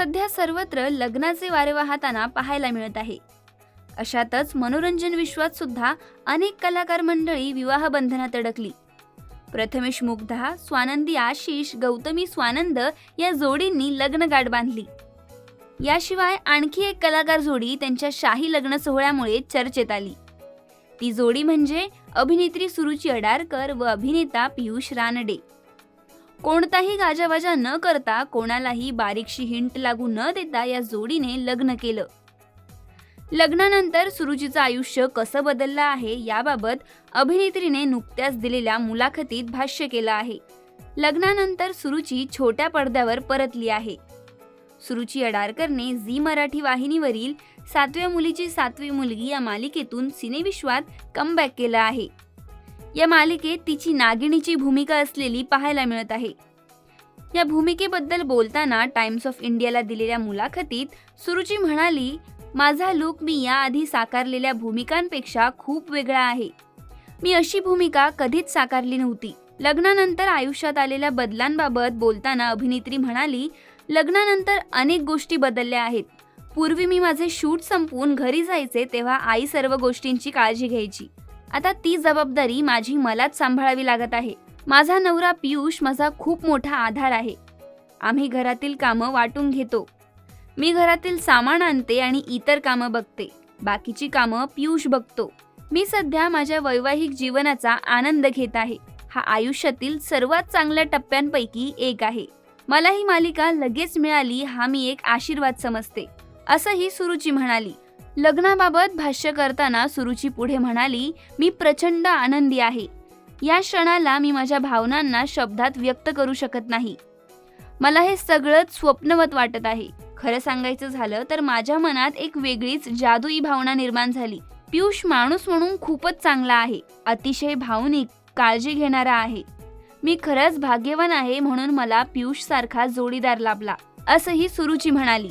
सध्या सर्वत्र लग्नाचे वारे वाहताना पाहायला मिळत आहे. अशातच मनोरंजन विश्वात सुद्धा अनेक कलाकार मंडळी विवाह बंधनात अडकली. प्रथमेश मुग्धा स्वानंदी आशिष गौतमी स्वानंद या जोडींनी लग्नगाठ बांधली. याशिवाय आणखी एक कलाकार जोडी त्यांच्या शाही लग्न सोहळ्यामुळे चर्चेत आली. ती जोडी म्हणजे अभिनेत्री सुरुची अडारकर व अभिनेता पियुष रानडे. कोणताही गाजावाजा न करता कोणालाही बारीकशी हिंट लागू न देता या जोडीने लग्न केलं. लग्नानंतर सुरुचीचं आयुष्य कसं बदललं आहे याबाबत अभिनेत्रीने नुकत्याच दिलेल्या मुलाखतीत भाष्य केलं आहे. लग्नानंतर सुरुची छोट्या पडद्यावर परतली आहे. सुरुची अडारकरने झी मराठी वाहिनीवरील सातव्या मुलीची सातवी मुलगी या मालिकेतून सिनेविश्वात कमबॅक केलं आहे. या मालिकेत तिची नागिणीची भूमिका असलेली पाहायला मिळत आहे. या भूमिकेबद्दल बोलताना टाइम्स ऑफ इंडियाला दिलेल्या मुलाखतीत सुरुची म्हणाली माझा लुक मी याआधी साकारलेल्या भूमिकांपेक्षा खूप वेगळा आहे. मी अशी भूमिका कधीच साकारली नव्हती. लग्नानंतर आयुष्यात आलेल्या बदलांबाबत बोलताना अभिनेत्री म्हणाली लग्नानंतर अनेक गोष्टी बदलल्या आहेत. पूर्वी मी माझे शूट संपवून घरी जायचे तेव्हा आई सर्व गोष्टींची काळजी घ्यायची. आता ती जबाबदारी माझी मलाच सांभाळावी लागत आहे. माझा नवरा पियुष माझा खूप मोठा आधार आहे. आम्ही घरातील कामं वाटून घेतो. मी घरातील सामान आणते आणि इतर कामं बघते. बाकीची कामं पियुष बघतो. मी सध्या माझ्या वैवाहिक जीवनाचा आनंद घेत आहे. हा आयुष्यातील सर्वात चांगल्या टप्प्यांपैकी एक आहे. मला ही मालिका लगेच मिळाली हा मी एक आशीर्वाद समजते. असंही सुरुची म्हणाली. लग्नाबाबत भाष्य करताना सुरुची पुढे म्हणाली मी प्रचंड आनंदी आहे. या क्षणाला मी माझ्या भावनांना शब्दात व्यक्त करू शकत नाही. मला हे सगळंच स्वप्नवत वाटत आहे. खरं सांगायचं झालं तर माझ्या मनात एक वेगळीच जादुई भावना निर्माण झाली. पियुष माणूस म्हणून खूपच चांगला आहे. अतिशय भावनिक काळजी घेणारा आहे. मी खरंच भाग्यवान आहे म्हणून मला पियुष सारखा जोडीदार लाभला असंही सुरुची म्हणाली.